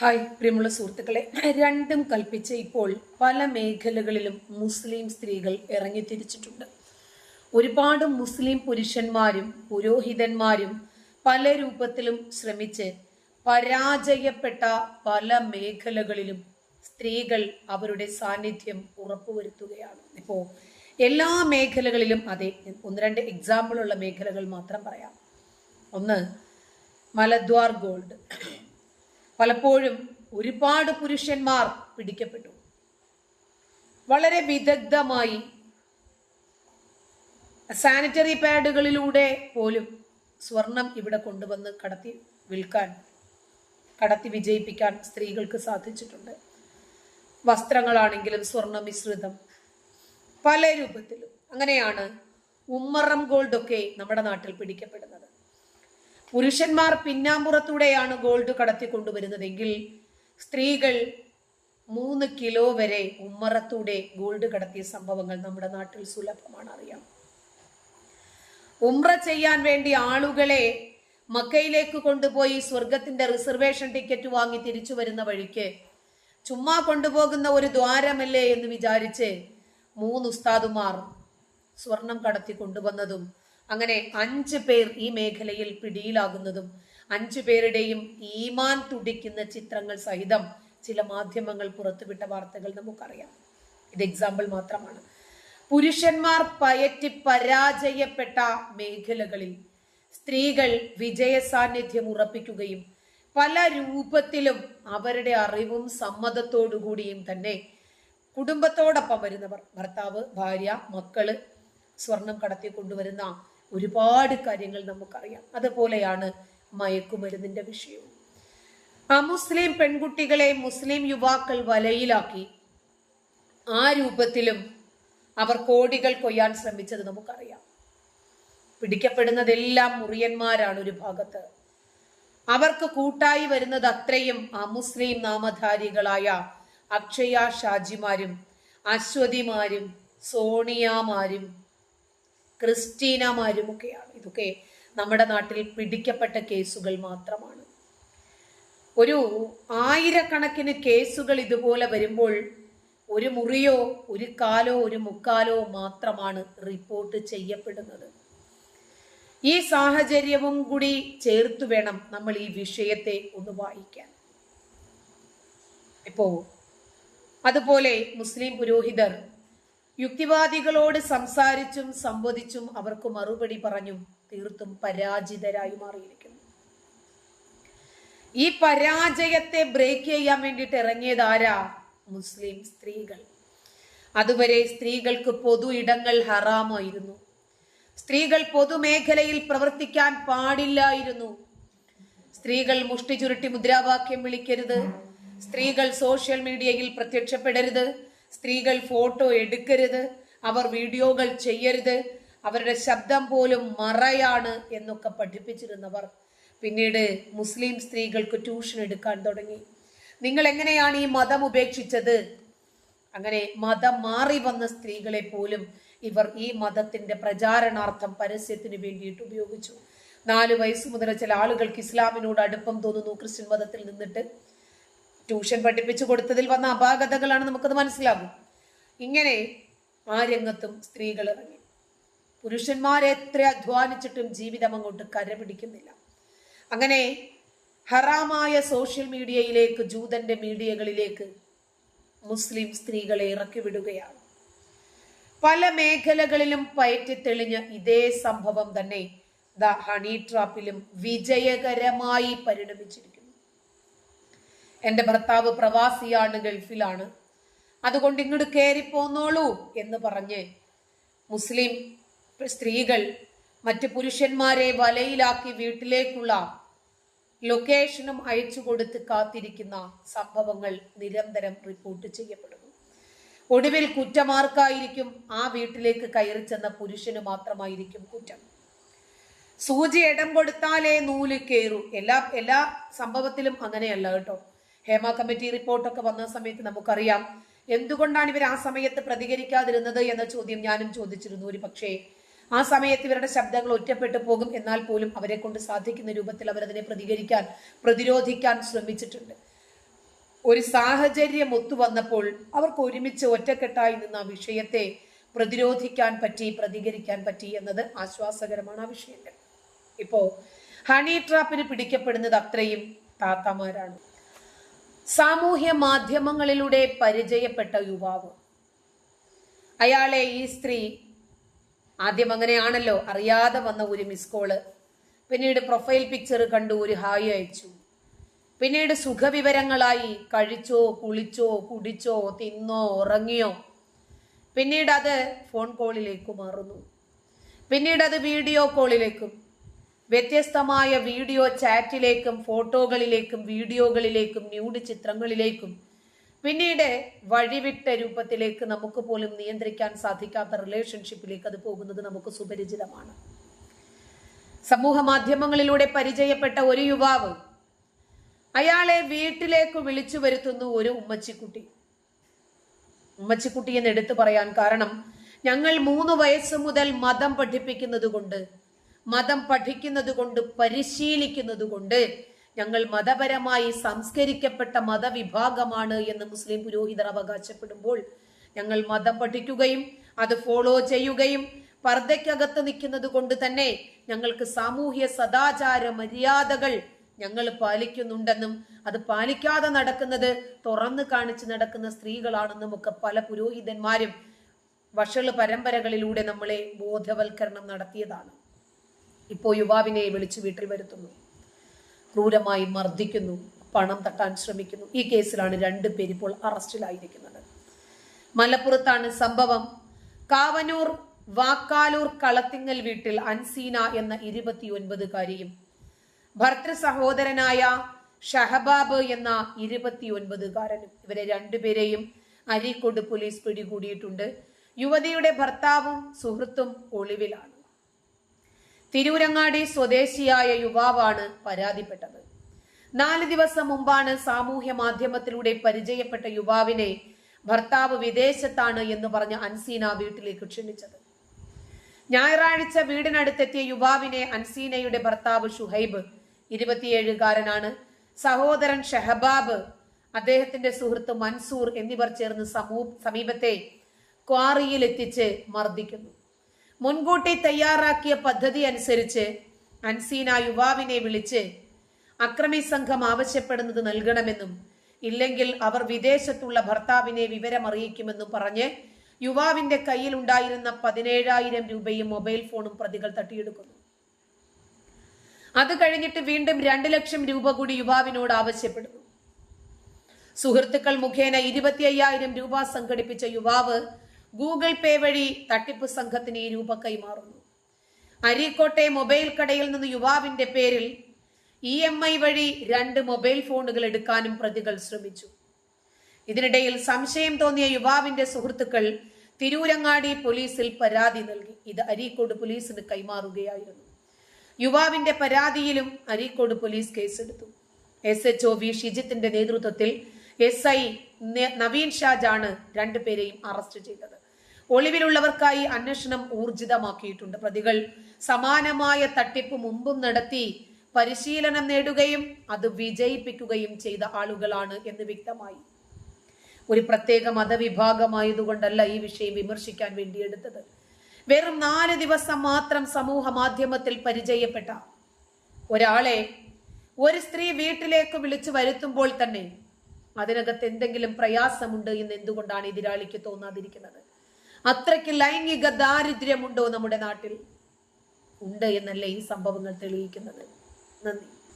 Hi പ്രിയമുള്ള സുഹൃത്തുക്കളെ. രണ്ടും കൽപ്പിച്ച് ഇപ്പോൾ പല മേഖലകളിലും മുസ്ലിം സ്ത്രീകൾ ഇറങ്ങി തിരിച്ചിട്ടുണ്ട്. ഒരുപാട് മുസ്ലിം പുരുഷന്മാരും പുരോഹിതന്മാരും പല രൂപത്തിലും ശ്രമിച്ച് പരാജയപ്പെട്ട പല മേഖലകളിലും സ്ത്രീകൾ അവരുടെ സാന്നിധ്യം ഉറപ്പുവരുത്തുകയാണ്. ഇപ്പോൾ എല്ലാ മേഖലകളിലും അതെ ഒന്ന് രണ്ട് എക്സാമ്പിൾ ഉള്ള മേഖലകൾ മാത്രം പറയാം. ഒന്ന് മലദ്വാർ ഗോൾഡ് പലപ്പോഴും ഒരുപാട് പുരുഷന്മാർ പിടിക്കപ്പെട്ടു. വളരെ വിദഗ്ധമായി സാനിറ്ററി പാഡുകളിലൂടെ പോലും സ്വർണം ഇവിടെ കൊണ്ടുവന്ന് കടത്തി വിൽക്കാൻ കടത്തി വിജയിപ്പിക്കാൻ സ്ത്രീകൾക്ക് സാധിച്ചിട്ടുണ്ട്. വസ്ത്രങ്ങളാണെങ്കിലും സ്വർണ മിശ്രിതം പല രൂപത്തിലും. അങ്ങനെയാണ് ഉമ്മറം ഗോൾഡൊക്കെ നമ്മുടെ നാട്ടിൽ പിടിക്കപ്പെടുന്നത്. പുരുഷന്മാർ പിന്നാമ്പുറത്തൂടെയാണ് ഗോൾഡ് കടത്തി കൊണ്ടുവരുന്നതെങ്കിൽ സ്ത്രീകൾ മൂന്ന് കിലോ വരെ ഉമ്മറത്തൂടെ ഗോൾഡ് കടത്തിയ സംഭവങ്ങൾ നമ്മുടെ നാട്ടിൽ സുലഭമാണ് അറിയാം. ഉമ്ര ചെയ്യാൻ വേണ്ടി ആളുകളെ മക്കയിലേക്ക് കൊണ്ടുപോയി സ്വർഗത്തിന്റെ റിസർവേഷൻ ടിക്കറ്റ് വാങ്ങി തിരിച്ചു വരുന്ന വഴിക്ക് ചുമ്മാ കൊണ്ടുപോകുന്ന ഒരു ദ്വാരമല്ലേ എന്ന് വിചാരിച്ച് മൂന്ന് ഉസ്താദുമാർ സ്വർണം കടത്തി കൊണ്ടുവന്നതും അങ്ങനെ അഞ്ച് പേർ ഈ മേഖലയിൽ പിടിയിലാകുന്നതും അഞ്ചു പേരുടെയും ഈമാൻ തുടിക്കുന്ന ചിത്രങ്ങൾ സഹിതം ചില മാധ്യമങ്ങൾ പുറത്തുവിട്ട വാർത്തകൾ നമുക്കറിയാം. ഇത് എക്സാമ്പിൾ മാത്രമാണ്. പുരുഷന്മാർ പയറ്റി പരാജയപ്പെട്ട മേഖലകളിൽ സ്ത്രീകൾ വിജയ സാന്നിധ്യം ഉറപ്പിക്കുകയും പല രൂപത്തിലും അവരുടെ അറിവും സമ്മതത്തോടുകൂടിയും തന്നെ കുടുംബത്തോടൊപ്പം വരുന്നവർ ഭർത്താവ് ഭാര്യ മക്കൾ സ്വർണം കടത്തി കൊണ്ടുവരുന്ന ഒരുപാട് കാര്യങ്ങൾ നമുക്കറിയാം. അതുപോലെയാണ് മയക്കുമരുന്നിന്റെ വിഷയവും. അമുസ്ലിം പെൺകുട്ടികളെ മുസ്ലിം യുവാക്കൾ വലയിലാക്കി. ആ രൂപത്തിലും അവർ കോടികൾ കൊയ്യാൻ ശ്രമിച്ചത് നമുക്കറിയാം. പിടിക്കപ്പെടുന്നതെല്ലാം മുറിയന്മാരാണ് ഒരു ഭാഗത്ത്. അവർക്ക് കൂട്ടായി വരുന്നത് അത്രയും അമുസ്ലിം നാമധാരികളായ അക്ഷയ ഷാജിമാരും അശ്വതിമാരും സോണിയാമാരും ക്രിസ്റ്റീനമാരും ഒക്കെയാണ് ഇതൊക്കെ നമ്മുടെ നാട്ടിൽ പിടിക്കപ്പെട്ട കേസുകൾ മാത്രമാണ്. ഒരു ആയിരക്കണക്കിന് കേസുകൾ ഇതുപോലെ വരുമ്പോൾ ഒരു മുറിയോ ഒരു കാലോ ഒരു മുക്കാലോ മാത്രമാണ് റിപ്പോർട്ട് ചെയ്യപ്പെടുന്നത്. ഈ സാഹചര്യവും കൂടി ചേർത്ത് വേണം നമ്മൾ ഈ വിഷയത്തെ ഒന്ന് വായിക്കാൻ. ഇപ്പോ അതുപോലെ മുസ്ലിം പുരോഹിതർ യുക്തിവാദികളോട് സംസാരിച്ചും സംവദിച്ചും അവർക്ക് മറുപടി പറഞ്ഞും തീർത്തും പരാജിതരായി മാറിയിരിക്കുന്നു. ഈ പരാജയത്തെ ബ്രേക്ക് ചെയ്യാൻ വേണ്ടിയിട്ട് ഇറങ്ങിയത് ആരാ? മുസ്ലിം സ്ത്രീകൾ. അതുവരെ സ്ത്രീകൾക്ക് പൊതു ഇടങ്ങൾ ഹറാമായിരുന്നു. സ്ത്രീകൾ പൊതുമേഖലയിൽ പ്രവർത്തിക്കാൻ പാടില്ലായിരുന്നു. സ്ത്രീകൾ മുഷ്ടി ചുരുട്ടി മുദ്രാവാക്യം വിളിക്കരുത്. സ്ത്രീകൾ സോഷ്യൽ മീഡിയയിൽ പ്രത്യക്ഷപ്പെടരുത്. സ്ത്രീകൾ ഫോട്ടോ എടുക്കരുത്. അവർ വീഡിയോകൾ ചെയ്യരുത്. അവരുടെ ശബ്ദം പോലും മറയാണ് എന്നൊക്കെ പഠിപ്പിച്ചിരുന്നവർ. പിന്നീട് മുസ്ലിം സ്ത്രീകൾക്ക് ട്യൂഷൻ എടുക്കാൻ തുടങ്ങി. നിങ്ങൾ എങ്ങനെയാണ് ഈ മതം ഉപേക്ഷിച്ചത്? അങ്ങനെ മതം മാറി വന്ന സ്ത്രീകളെ പോലും ഇവർ ഈ മതത്തിന്റെ പ്രചാരണാർത്ഥം പരസ്യത്തിന് വേണ്ടിയിട്ട് ഉപയോഗിച്ചു. നാല് വയസ്സ് മുതൽ ചില ആളുകൾക്ക് ഇസ്ലാമിനോട് അടുപ്പം തോന്നുന്നു ക്രിസ്ത്യൻ മതത്തിൽ നിന്നിട്ട്. ട്യൂഷൻ പഠിപ്പിച്ചു കൊടുത്തതിൽ വന്ന അപാകതകളാണ് നമുക്കത് മനസ്സിലാകും. ഇങ്ങനെ ആ രംഗത്തും സ്ത്രീകൾ ഇറങ്ങി. പുരുഷന്മാരെ എത്ര അധ്വാനിച്ചിട്ടും ജീവിതം അങ്ങോട്ട് കരപിടിക്കുന്നില്ല അങ്ങനെ ഹറാമായ സോഷ്യൽ മീഡിയയിലേക്ക് ജൂതന്റെ മീഡിയകളിലേക്ക് മുസ്ലിം സ്ത്രീകളെ ഇറക്കി വിടുകയാണ്. പല മേഖലകളിലും പയറ്റി തെളിഞ്ഞ ഇതേ സംഭവം തന്നെ ദ ഹണി ട്രാപ്പിലും വിജയകരമായി പരിണമിച്ചിരിക്കുന്നു. എന്റെ ഭർത്താവ് പ്രവാസിയാണ് ഗൾഫിലാണ്. അതുകൊണ്ട് ഇങ്ങോട്ട് കയറി പോന്നോളൂ എന്ന് പറഞ്ഞ് മുസ്ലിം സ്ത്രീകൾ മറ്റ് പുരുഷന്മാരെ വലയിലാക്കി വീട്ടിലേക്കുള്ള ലൊക്കേഷനും അയച്ചു കൊടുത്ത് കാത്തിരിക്കുന്ന സംഭവങ്ങൾ നിരന്തരം റിപ്പോർട്ട് ചെയ്യപ്പെടുന്നു. ഒടുവിൽ കുറ്റമാർക്കായിരിക്കും ആ വീട്ടിലേക്ക് കയറി ചെന്ന പുരുഷന് മാത്രമായിരിക്കും കുറ്റം. സൂചി ഇടം കൊടുത്താലേ നൂൽ കയറൂ എല്ലാ എല്ലാ സംഭവത്തിലും അങ്ങനെയല്ല കേട്ടോ. ഹേമ കമ്മിറ്റി റിപ്പോർട്ടൊക്കെ വന്ന സമയത്ത് നമുക്കറിയാം. എന്തുകൊണ്ടാണ് ഇവർ ആ സമയത്ത് പ്രതികരിക്കാതിരുന്നത് എന്ന ചോദ്യം ഞാനും ചോദിച്ചിരുന്നു. ഒരു പക്ഷേ ആ സമയത്ത് ഇവരുടെ ശബ്ദങ്ങൾ ഒറ്റപ്പെട്ടു പോകും. എന്നാൽ പോലും അവരെ കൊണ്ട് സാധിക്കുന്ന രൂപത്തിൽ അവരതിനെ പ്രതികരിക്കാൻ പ്രതിരോധിക്കാൻ ശ്രമിച്ചിട്ടുണ്ട്. ഒരു സാഹചര്യം ഒത്തുവന്നപ്പോൾ അവർക്ക് ഒരുമിച്ച് ഒറ്റക്കെട്ടായി നിന്ന് ആ വിഷയത്തെ പ്രതിരോധിക്കാൻ പറ്റി പ്രതികരിക്കാൻ പറ്റി എന്നത് ആശ്വാസകരമാണ് ആ വിഷയത്തിൽ ഇപ്പോ ഹണി ട്രാപ്പിന് പിടിക്കപ്പെടുന്നത് അത്രയും താത്തമാരാണ്. സാമൂഹ്യ മാധ്യമങ്ങളിലൂടെ പരിചയപ്പെട്ട യുവാവ്. അയാളെ ഈ സ്ത്രീ ആദ്യം അങ്ങനെയാണല്ലോ അറിയാതെ വന്ന ഒരു മിസ് കോൾ പിന്നീട് പ്രൊഫൈൽ പിക്ചർ കണ്ടു ഒരു ഹായ് അയച്ചു. പിന്നീട് സുഖവിവരങ്ങളായി കഴിച്ചോ കുളിച്ചോ കുടിച്ചോ തിന്നോ ഉറങ്ങിയോ. പിന്നീട് അത് ഫോൺ കോളിലേക്ക് മാറുന്നു. പിന്നീട് അത് വീഡിയോ കോളിലേക്കും വ്യത്യസ്തമായ വീഡിയോ ചാറ്റിലേക്കും ഫോട്ടോകളിലേക്കും വീഡിയോകളിലേക്കും ന്യൂഡ് ചിത്രങ്ങളിലേക്കും. പിന്നീട് വഴിവിട്ട രൂപത്തിലേക്ക് നമുക്ക് പോലും നിയന്ത്രിക്കാൻ സാധിക്കാത്ത റിലേഷൻഷിപ്പിലേക്ക് അത് പോകുന്നത് നമുക്ക് സുപരിചിതമാണ്. സമൂഹ മാധ്യമങ്ങളിലൂടെ പരിചയപ്പെട്ട ഒരു യുവാവ് അയാളെ വീട്ടിലേക്ക് വിളിച്ചു വരുത്തുന്നു ഒരു ഉമ്മച്ചിക്കുട്ടി. ഉമ്മച്ചിക്കുട്ടി എന്ന് എടുത്തു പറയാൻ കാരണം ഞങ്ങൾ മൂന്ന് വയസ്സ് മുതൽ മതം പഠിപ്പിക്കുന്നത് കൊണ്ട് മതം പഠിക്കുന്നത് കൊണ്ട് പരിശീലിക്കുന്നത് കൊണ്ട് ഞങ്ങൾ മതപരമായി സംസ്കരിക്കപ്പെട്ട മതവിഭാഗമാണ് എന്ന് മുസ്ലിം പുരോഹിതർ അവകാശപ്പെടുമ്പോൾ ഞങ്ങൾ മതം പഠിക്കുകയും അത് ഫോളോ ചെയ്യുകയും പർദ്ദയ്ക്കകത്ത് നിൽക്കുന്നത് കൊണ്ട് തന്നെ ഞങ്ങൾക്ക് സാമൂഹ്യ സദാചാര മര്യാദകൾ ഞങ്ങൾ പാലിക്കുന്നുണ്ടെന്നും അത് പാലിക്കാതെ നടക്കുന്നത് തുറന്നു കാണിച്ച് നടക്കുന്ന സ്ത്രീകളാണെന്നും ഒക്കെ പല പുരോഹിതന്മാരും വഷൾ പരമ്പരകളിലൂടെ നമ്മളെ ബോധവൽക്കരണം നടത്തിയതാണ്. ഇപ്പോൾ യുവാവിനെ വിളിച്ച് വീട്ടിൽ വരുത്തുന്നു. ക്രൂരമായി മർദ്ദിക്കുന്നു. പണം തട്ടാൻ ശ്രമിക്കുന്നു. ഈ കേസിലാണ് രണ്ട് പേരിപ്പോൾ അറസ്റ്റിലായിരിക്കുന്നത്. മലപ്പുറത്താണ് സംഭവം. കാവനൂർ വാക്കാലൂർ കളത്തിങ്ങൽ വീട്ടിൽ അൻസീന എന്ന ഇരുപത്തിയൊൻപതുകാരിയും ഭർത്തൃ സഹോദരനായ ഷഹബാബ് എന്ന ഇരുപത്തിയൊൻപതുകാരനും. ഇവരെ രണ്ടുപേരെയും അരീക്കോട് പോലീസ് പിടികൂടിയിട്ടുണ്ട്. യുവതിയുടെ ഭർത്താവും സുഹൃത്തും ഒളിവിലാണ്. തിരൂരങ്ങാടി സ്വദേശിയായ യുവാവാണ് പരാതിപ്പെട്ടത്. നാല് ദിവസം മുമ്പാണ് സാമൂഹ്യ മാധ്യമത്തിലൂടെ പരിചയപ്പെട്ട യുവാവിനെ ഭർത്താവ് വിദേശത്താണ് എന്ന് പറഞ്ഞ അൻസീന വീട്ടിലേക്ക് ക്ഷണിച്ചത്. ഞായറാഴ്ച വീടിനടുത്തെത്തിയ യുവാവിനെ അൻസീനയുടെ ഭർത്താവ് ഷുഹൈബ് ഇരുപത്തിയേഴുകാരനാണ് സഹോദരൻ ഷഹബാബ് അദ്ദേഹത്തിന്റെ സുഹൃത്ത് മൻസൂർ എന്നിവർ ചേർന്ന് സമൂ സമീപത്തെ ക്വാറിയിൽ എത്തിച്ച് മർദ്ദിക്കുന്നു. മുൻകൂട്ടി തയ്യാറാക്കിയ പദ്ധതി അനുസരിച്ച് അൻസീന യുവാവിനെ വിളിച്ച് അക്രമി സംഘം ആവശ്യപ്പെടുന്നത് നൽകണമെന്നും ഇല്ലെങ്കിൽ അവർ വിദേശത്തുള്ള ഭർത്താവിനെ വിവരമറിയിക്കുമെന്നും പറഞ്ഞ് യുവാവിന്റെ കയ്യിൽ ഉണ്ടായിരുന്ന പതിനേഴായിരം രൂപയും മൊബൈൽ ഫോണും പ്രതികൾ തട്ടിയെടുക്കുന്നു. അത് കഴിഞ്ഞിട്ട് വീണ്ടും രണ്ട് ലക്ഷം രൂപ കൂടി യുവാവിനോട് ആവശ്യപ്പെടുന്നു. സുഹൃത്തുക്കൾ മുഖേന ഇരുപത്തി അയ്യായിരം രൂപ സംഘടിപ്പിച്ച യുവാവ് ഗൂഗിൾ പേ വഴി തട്ടിപ്പ് സംഘത്തിന് ഈ രൂപ കൈമാറുന്നു. അരീക്കോട്ടെ മൊബൈൽ കടയിൽ നിന്ന് യുവാവിന്റെ പേരിൽ ഇ എം ഐ വഴി രണ്ട് മൊബൈൽ ഫോണുകൾ എടുക്കാനും പ്രതികൾ ശ്രമിച്ചു. ഇതിനിടയിൽ സംശയം തോന്നിയ യുവാവിന്റെ സുഹൃത്തുക്കൾ തിരൂരങ്ങാടി പോലീസിൽ പരാതി നൽകി. ഇത് അരീക്കോട് പോലീസിന് കൈമാറുകയായിരുന്നു. യുവാവിന്റെ പരാതിയിലും അരീക്കോട് പോലീസ് കേസെടുത്തു. എസ് എച്ച് ഒ വി ഷിജിത്തിന്റെ നേതൃത്വത്തിൽ എസ് ഐ നവീൻ ഷാജാണ് രണ്ടുപേരെയും അറസ്റ്റ് ചെയ്തത്. ഒളിവിലുള്ളവർക്കായി അന്വേഷണം ഊർജിതമാക്കിയിട്ടുണ്ട്. പ്രതികൾ സമാനമായ തട്ടിപ്പ് മുമ്പും നടത്തി പരിശീലനം നേടുകയും അത് വിജയിപ്പിക്കുകയും ചെയ്ത ആളുകളാണ് എന്ന് വ്യക്തമായി. ഒരു പ്രത്യേക മതവിഭാഗമായതുകൊണ്ടല്ല ഈ വിഷയം വിമർശിക്കാൻ വേണ്ടി എടുത്തത്. വെറും നാല് ദിവസം മാത്രം സമൂഹ മാധ്യമത്തിൽ പരിചയപ്പെട്ട ഒരാളെ ഒരു സ്ത്രീ വീട്ടിലേക്ക് വിളിച്ചു വരുത്തുമ്പോൾ തന്നെ അതിനകത്ത് എന്തെങ്കിലും പ്രയാസമുണ്ട് എന്ന് എന്തുകൊണ്ടാണ് എതിരാളിക്ക് തോന്നാതിരിക്കുന്നത്? അത്രയ്ക്ക് ലൈംഗിക ദാരിദ്ര്യമുണ്ടോ നമ്മുടെ നാട്ടിൽ? ഉണ്ട് എന്നല്ലേ ഈ സംഭവങ്ങൾ തെളിയിക്കുന്നത്. നന്ദി.